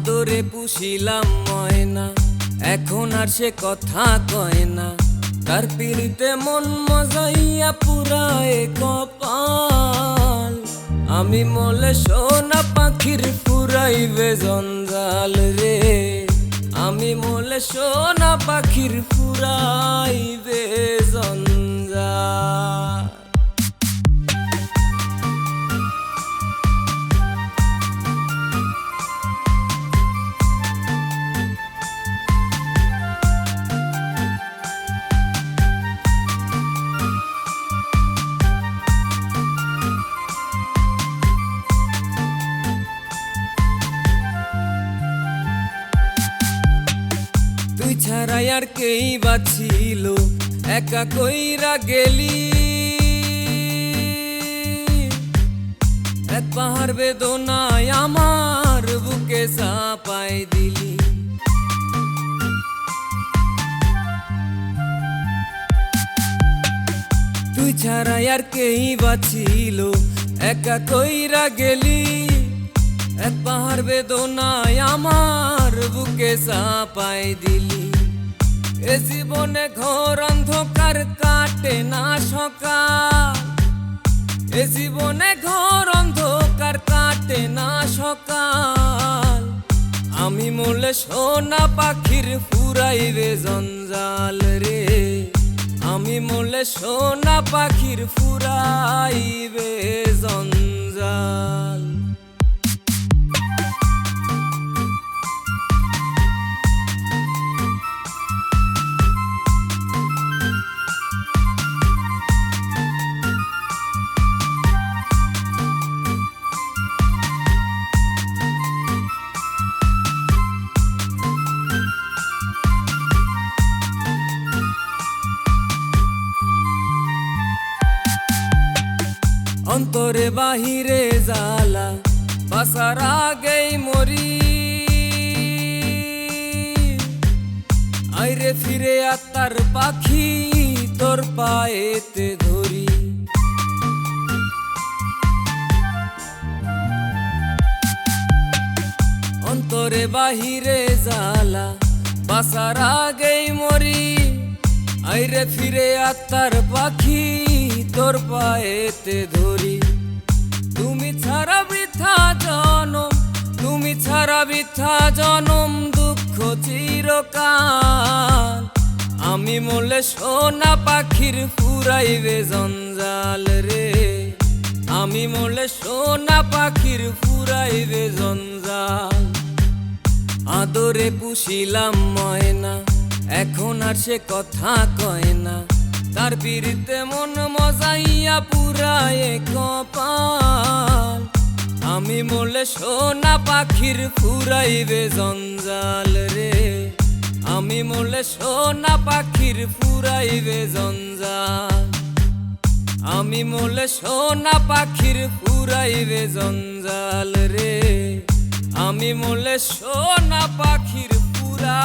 আদরে পুষিলাম ময়না, এখন আর সে কথা কয় না। তার পিড়িতে মন মজাইয়া পুরায় কপাল। আমি মলে সোনা পাখির ফুরাইবে জঞ্জাল রে। আমি মলে সোনা পাখির ফুরাইবে তুই ছাড়াই আর কেই বাছিল একা কইরা গেলি। এক পাহাড় বেদনায় আমার বুকে চাপাই দিলি। তুই ছাড়াই আর কেই বাছিল একা কইরা গেলি। এক পাহাড় বেদনায় আমার বুকে চাপাই দিলি। এ জীবনে ঘোর অন্ধকার কাটে না সকাল। এ জীবনে ঘোর অন্ধকার কাটে না সকাল। আমি মরলে সোনা পাখির ফুরাইবে জঞ্জাল রে। আমি মরলে সোনা পাখির ফুরাইবে জঞ্জাল। অন্তরে বাহিরে জালা বাসার আগেই মরি। আইরে ফিরে আত্মার পাখি তোর পায়েতে ধরি। অন্তরে বাহিরে জালা বাসার আগেই মরি। আইরে ফিরে আত্মার পাখি তোর পায়েতে ধরি। ছাড়া বৃথা জনম দুঃখ, চিরকাল। আমি মলে সোনা পাখির ফুরাইবে জঞ্জাল রে। আমি মলে সোনা পাখির ফুরাইবে জঞ্জাল। আদরে পুষিলাম ময়না, এখন আর সে কথা কয় না। তার বিরিতে মন মজাইয়া পুরায় কপাল। মলে সোনা পাখির ফুরাইবে জঞ্জাল রে। আমি মলে সোনা পাখির ফুরাইবে জঞ্জাল। আমি মলে সোনা পাখির ফুরাইবে জঞ্জাল রে। আমি মলে সোনা পাখির ফুরা